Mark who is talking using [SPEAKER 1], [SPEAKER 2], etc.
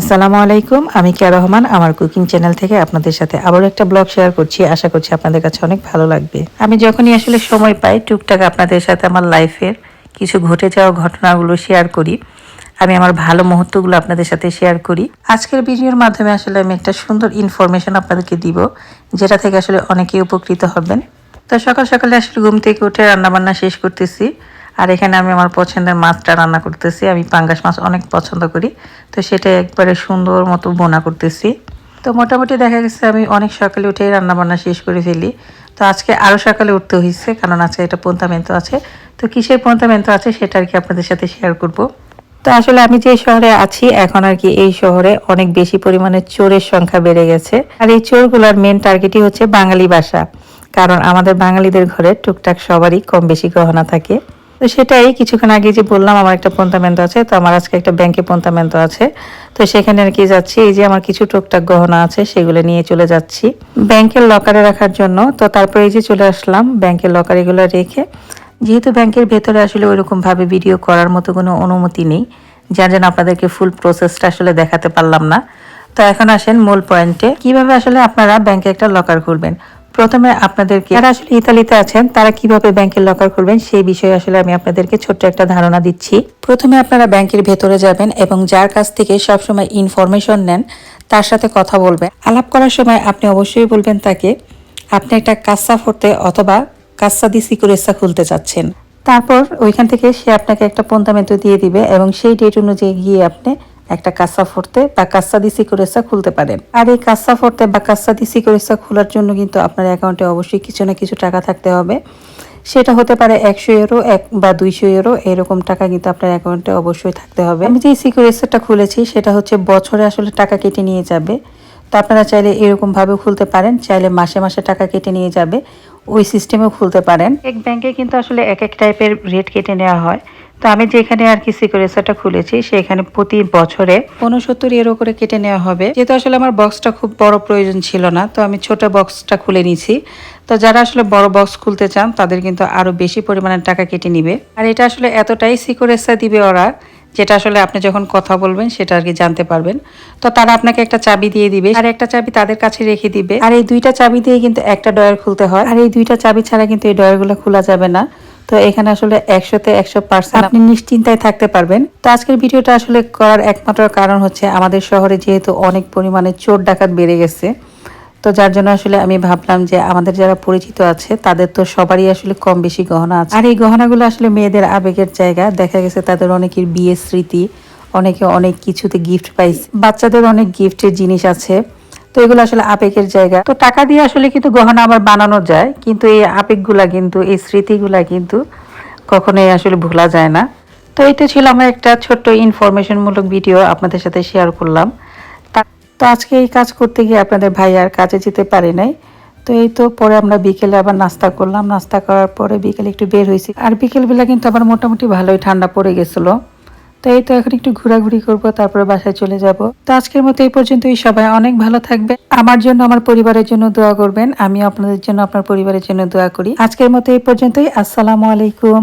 [SPEAKER 1] আসসালামু আলাইকুম, আমি কিয়া রহমান, আমার কুকিং চ্যানেল থেকে আপনাদের সাথে আবার একটা ব্লগ শেয়ার করছি। আশা করছি আপনাদের কাছে অনেক ভালো লাগবে। আমি যখনই আসলে সময় পাই, টুকটাক আপনাদের সাথে আমার লাইফের কিছু ঘটে যাওয়া ঘটনাগুলো শেয়ার করি। আমি আমার ভালো মুহূর্তগুলো আপনাদের সাথে শেয়ার করি। আজকের ভিডিওর মাধ্যমে আসলে আমি একটা সুন্দর ইনফরমেশন আপনাদেরকে দিব, যেটা থেকে আসলে অনেকেই উপকৃত হবেন। তো সকাল সকালে আসলে ঘুম থেকে উঠে রান্নাবান্না শেষ করতেছি। আর এখানে আমি আমার পছন্দের মাছটা রান্না করতেছি। আমি পাঙ্গাস মাছ অনেক পছন্দ করি। তো সেটা একবারে সুন্দর মতো বোনা করতেছি। তো মোটামুটি দেখা গেছে আমি অনেক সকালে উঠেই রান্নাবান্না শেষ করে ফেলি। তো আজকে আরও সকালে উঠতে হয়েছে কারণ আজকে এটা পন্থামেন্ত আছে। তো কিসের পন্থামেন্ত আছে সেটা আর কি আপনাদের সাথে শেয়ার করব। তো আসলে আমি যে শহরে আছি, এখন আর কি এই শহরে অনেক বেশি পরিমাণে চোরের সংখ্যা বেড়ে গেছে। আর এই চোরগুলোর মেন টার্গেটই হচ্ছে বাঙালি ভাষা কারণ আমাদের বাঙালিদের ঘরে টুকটাক সবারই কম বেশি গহনা থাকে। তো সেটাই কিছুক্ষণ আগে যে বললাম আমার একটা পন্থামেন্ত আছে, তো আমার আজকে একটা ব্যাংকে পন্থামেন্ত আছে। তো সেখানে আর কি যাচ্ছি, এই যে আমার কিছু টুকটাক গহনা আছে সেগুলো নিয়ে চলে যাচ্ছি। ব্যাংকের লকারে রাখার জন্য, তো তারপরে এই যে চলে আসলাম ব্যাংকের লকার এগুলো রেখে। যেহেতু ব্যাংকের ভেতরে আসলে ওইরকম ভাবে ভিডিও করার মতো কোনো অনুমতি নেই, যার জন্য আপনাদেরকে ফুল প্রসেসটা আসলে দেখাতে পারলাম না। তো এখন আসেন মূল পয়েন্টে কীভাবে আসলে আপনারা ব্যাংকে একটা লকার খুলবেন? প্রথমে আপনাদেরকে যারা আসলে ইতালিতে আছেন, তারা কীভাবে ব্যাংকের লকার খুলবেন সেই বিষয়ে আসলে আমি আপনাদেরকে ছোট্ট একটা ধারণা দিচ্ছি। প্রথমে আপনারা ব্যাংকের ভেতরে যাবেন এবং যার কাছ থেকে সবসময় ইনফরমেশন নেন, তার সাথে কথা বলবেন। আলাপ করার সময় আপনি অবশ্যই বলবেন তাকে, আপনি একটা কাস্সা ফোরতে অথবা কাস্সা দি সিকুরেসা খুলতে চাচ্ছেন। তারপর ওইখান থেকে সে আপনাকে একটা পন্তামেন্ট দিয়ে দিবে এবং সেই ডেট অনুযায়ী গিয়ে আপনি একটা কাঁসা ফোরতে বা কাঁসা দি সিকুরেসা খুলতে পারেন। আর এই কাঁসা ফোরতে বা কাঁসা দি সিকুরেসা খোলার জন্য কিন্তু আপনার অ্যাকাউন্টে অবশ্যই কিছু না কিছু টাকা থাকতে হবে। সেটা হতে পারে একশো ইউরো, এক বা দুইশো ইউরো, এরকম টাকা কিন্তু আপনার অ্যাকাউন্টে অবশ্যই থাকতে হবে। আমি যে সিকিউরিটিটা খুলেছি, সেটা হচ্ছে বছরে আসলে টাকা কেটে নিয়ে যাবে। তো আপনারা চাইলে এরকম ভাবে খুলতে পারেন, চাইলে মাসে মাসে টাকা কেটে নিয়ে যাবে। ওই সিস্টেমেও খুলতে পারেন। এক ব্যাংকে কিন্তু আসলে এক এক টাইপের রেট কেটে নেওয়া হয়। তো আমি যেখানে আর কি সিকিউরিটিটা খুলেছি, সেখানে প্রতি বছরে উনসত্তর ইউরো করে কেটে নেওয়া হবে। যেহেতু আসলে আমার বক্সটা খুব বড় প্রয়োজন ছিল না, তো আমি ছোট বক্সটা খুলে নিয়েছি। তো যারা আসলে বড় বক্স খুলতে চান, তাদের কিন্তু আরও বেশি পরিমাণের টাকা কেটে নিবে। আর এটা আসলে এতটাই সিকিউরেসা দিবে ওরা যেটা আসলে আপনি যখন কথা বলবেন সেটা আর কি জানতে পারবেন। তো তারা আপনাকে একটা চাবি দিয়ে দিবে। আর একটা চাবি তাদের কাছে রেখে দিবে। আর এই দুইটা চাবি দিয়ে কিন্তু একটা ডয়ার খুলতে হয়। আর এই দুইটা চাবি ছাড়া কিন্তু এই ডয়ারগুলো খোলা যাবে না। তো এখানে আসলে একশোতে একশো পার্সেন্ট আপনি নিশ্চিন্তায় থাকতে পারবেন। তো আজকের ভিডিওটা আসলে করার একমাত্র কারণ হচ্ছে আমাদের শহরে যেহেতু অনেক পরিমাণে চোর ডাকাত বেড়ে গেছে। তো যার জন্য আসলে আমি ভাবলাম যে আমাদের যারা পরিচিত আছে, তাদের তো সবারই আসলে কম বেশি গহনা আছে। আর এই গহনাগুলো আসলে মেয়েদের আবেগের জায়গা। দেখা গেছে তাদের অনেকের বিয়ের স্মৃতি, অনেকে অনেক কিছুতে গিফট পাইছে বাচ্চাদের অনেক গিফটের জিনিস আছে। তো এগুলো আসলে আবেগের জায়গা। তো টাকা দিয়ে আসলে কিন্তু গহনা আবার বানানো যায়, কিন্তু এই আবেগগুলা কিন্তু, এই স্মৃতিগুলা কিন্তু কখনোই আসলে ভোলা যায় না। তো এই তো ছিল আমার একটা ছোট্ট ইনফরমেশনমূলক ভিডিও আপনাদের সাথে শেয়ার করলাম। তো আজকে এই কাজ করতে গিয়ে আপনাদের ভাই আর কাজে যেতে পারে নাই। তো এই তো পরে আমরা বিকেলে আবার নাস্তা করলাম। নাস্তা করার পরে বিকেলে একটু বের হয়েছি। আর বিকেলবেলা কিন্তু আবার মোটামুটি ভালোই ঠান্ডা পড়ে গেছিল। তো এই তো এখন একটু ঘোরাঘুরি করব, তারপরে বাসায় চলে যাব। তো আজকের মতো এই পর্যন্তই। সবাই অনেক ভালো থাকবে আমার জন্য, আমার পরিবারের জন্য দোয়া করবেন। আমি আপনাদের জন্য, আপনার পরিবারের জন্য দোয়া করি। আজকের মতো এই পর্যন্তই। আসসালামু আলাইকুম।